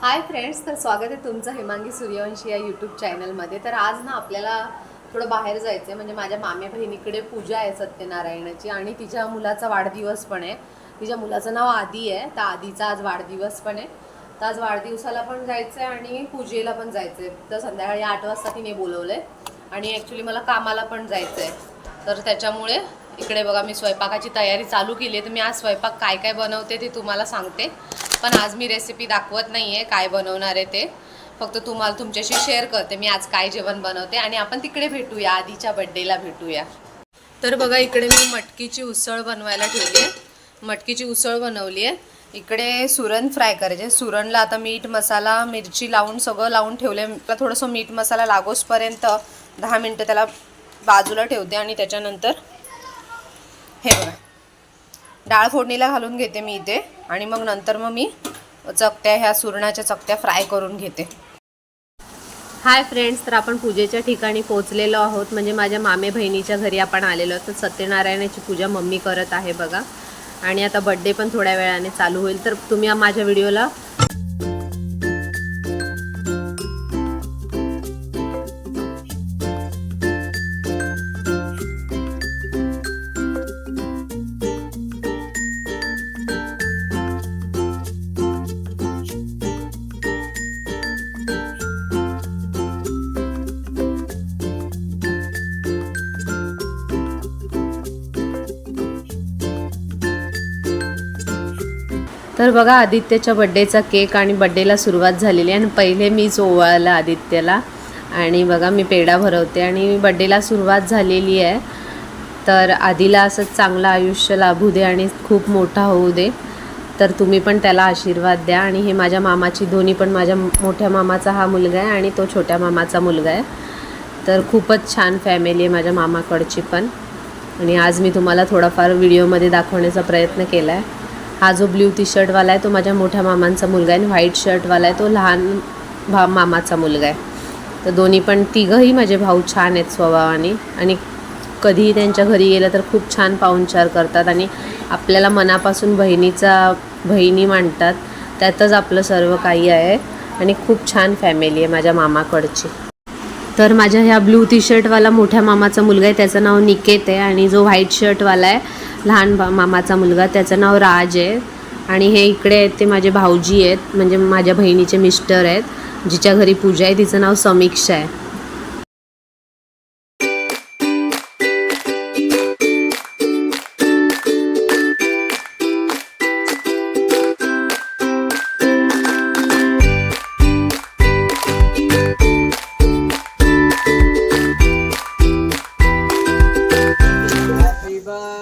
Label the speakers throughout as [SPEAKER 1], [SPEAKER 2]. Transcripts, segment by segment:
[SPEAKER 1] Hi friends तर स्वागत आहे तुमचं हेमांगी सूर्यवंशी या यूट्यूब चॅनलमध्ये तर आज ना आपल्याला थोडं बाहेर जायचं आहे म्हणजे माझ्या माम्या बहिणीकडे पूजा आहे सत्यनारायणाची आणि तिच्या मुलाचा वाढदिवस पण आहे. तिच्या मुलाचं नाव आदी आहे तर आदीचा आज वाढदिवस पण आहे. तर आज वाढदिवसाला पण जायचं आहे आणि पूजेला पण जायचं आहे तर संध्याकाळी आठ वाजता तिने बोलवलं आहे आणि ॲक्च्युली मला कामाला पण जायचं आहे तर त्याच्यामुळे इकडे बघा मी स्वयंपाकाची तयारी चालू केली आहे. तर मी आज स्वयंपाक काय काय बनवते ते तुम्हाला सांगते. पण आज मी रेसिपी दाखवत नाही आहे काय बनवणार आहे ते. फक्त तुम्हाला तुमच्याशी शेअर करते. मी आज काय जेवण बनवते आणि आपण तिकडे भेटूया. आधीच्या बड्डेला भेटूया. तर बघा इकडे मी मटकीची उसळ बनवायला ठेवली आहे मटकीची उसळ बनवली आहे इकडे सुरण फ्राय करायचे. सुरणला आता मीठ मसाला मिरची लावून सगळं लावून ठेवले त्याला थोडंसं मीठ मसाला लागोसपर्यंत दहा मिनटं त्याला बाजूला ठेवते आणि त्याच्यानंतर हे बघा. डाळ फोडणीला घालून घेते मी इथे. आणि मग नंतर मग मी चकत्या ह्या सुरणाच्या चकत्या फ्राय करून घेते. हाय फ्रेंड्स तर आपण पूजेच्या ठिकाणी पोहोचलेलो आहोत. म्हणजे माझ्या मामे बहिणीच्या घरी आपण आलेलो आहोत. तर सत्यनारायणाची पूजा मम्मी करत आहे बघा. आणि आता बड्डे पण थोड्या वेळाने चालू होईल. तर तुम्ही माझ्या व्हिडिओला तर बघा आदित्यच्या बड्डेचा केक आणि बड्डेला सुरुवात झालेली आहे. आणि पहिले मीच ओवाळला आदित्यला. आणि बघा मी पेढा भरवते आणि बड्डेला सुरुवात झालेली आहे. तर आधीला असंच चांगलं आयुष्य लाभू दे आणि खूप मोठा होऊ दे. तर तुम्ही पण त्याला आशीर्वाद द्या. आणि हे माझ्या मामाची दोन्ही पण माझ्या मोठ्या मामाचा हा मुलगा आहे आणि तो छोट्या मामाचा मुलगा आहे. तर खूपच छान फॅमिली आहे माझ्या मामाकडची पण. आणि आज मी तुम्हाला थोडाफार व्हिडिओमध्ये दाखवण्याचा प्रयत्न केला आहे हा जो ब्ल्यू टी शर्टवाला आहे तो माझ्या मोठ्या मामांचा मुलगा आहे आणि व्हाईट शर्टवाला आहे तो लहान भा मामाचा मुलगा आहे. तर दोन्ही पण तिघंही माझे भाऊ छान आहेत स्वभावाने आणि कधीही त्यांच्या घरी गेलं तर खूप छान पाहुणचार करतात आणि आपल्याला मनापासून बहिणीचा बहिणी मांडतात. त्यातच आपलं सर्व काही आहे आणि खूप छान फॅमिली आहे माझ्या मामाकडची. तर माझ्या ह्या ब्लू टी शर्टवाला मोठ्या मामाचा मुलगा आहे त्याचं नाव निकेत आहे आणि जो व्हाईट शर्टवाला आहे लहान बा- मामाचा मुलगा त्याचं नाव राज आहे. आणि हे इकडे आहेत ते माझे भाऊजी आहेत म्हणजे माझ्या बहिणीचे मिस्टर आहेत जिच्या घरी पूजा आहे तिचं नाव समीक्षा आहे.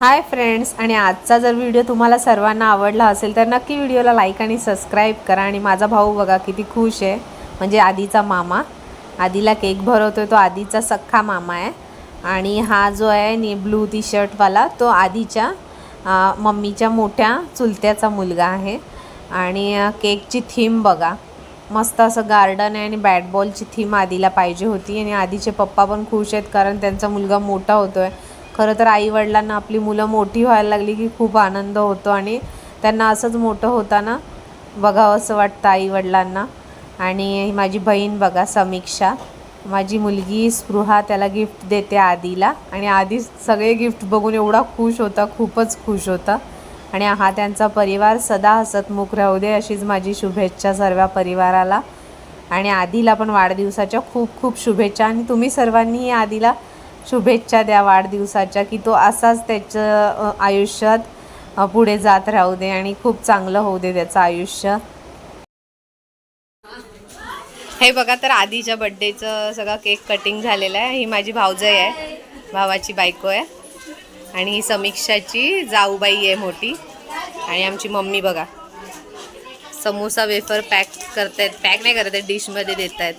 [SPEAKER 1] Hi friends आणि आजचा जर व्हिडिओ तुम्हाला सर्वांना आवडला असेल तर नक्की व्हिडिओला लाईक आणि सबस्क्राईब करा. आणि माझा भाऊ बघा किती खुश आहे. म्हणजे आधीचा मामा. आधीला केक भरवतोय तो आधीचा सख्खा मामा आहे. आणि हा जो आहे नी ब्लू टी शर्टवाला तो आधीच्या मम्मीच्या मोठ्या चुलत्याचा मुलगा आहे. आणि केकची थीम बघा. मस्त असं गार्डन आहे आणि बॅट बॉलची थीम आधीला पाहिजे होती. आणि आधीचे पप्पा पण खुश आहेत कारण त्यांचा मुलगा मोठा होतो आहे खरं तर आईवडिलांना आपली मुलं मोठी व्हायला लागली की खूप आनंद होतो आणि त्यांना असंच मोठं होताना बघावं असं वाटतं आईवडिलांना. आणि माझी बहीण बघा समीक्षा. माझी मुलगी स्पृहा त्याला गिफ्ट देते आधीला आणि आधी सगळे गिफ्ट बघून एवढा खुश होता खूपच खुश होता. आणि हा त्यांचा परिवार सदा हसतमुख राहू दे अशीच माझी शुभेच्छा सर्व परिवाराला. आणि आधीला पण वाढदिवसाच्या खूप खूप शुभेच्छा. आणि तुम्ही सर्वांनीही आधीला शुभेच्छा द्या वाढदिवसाच्या की तो असाच त्याचं आयुष्यात पुढे जात राहू दे आणि खूप चांगलं होऊ दे त्याचं आयुष्य. हे बघा तर आधीच्या बड्डेचं सगळं केक कटिंग झालेलं आहे. ही माझी भावजय आहे. भावाची बायको आहे. आणि ही समीक्षाची जाऊबाई आहे मोठी. आणि आमची मम्मी बघा. समोसा वेफर पॅक करतायत. पॅक नाही करत आहेत डिशमध्ये देत आहेत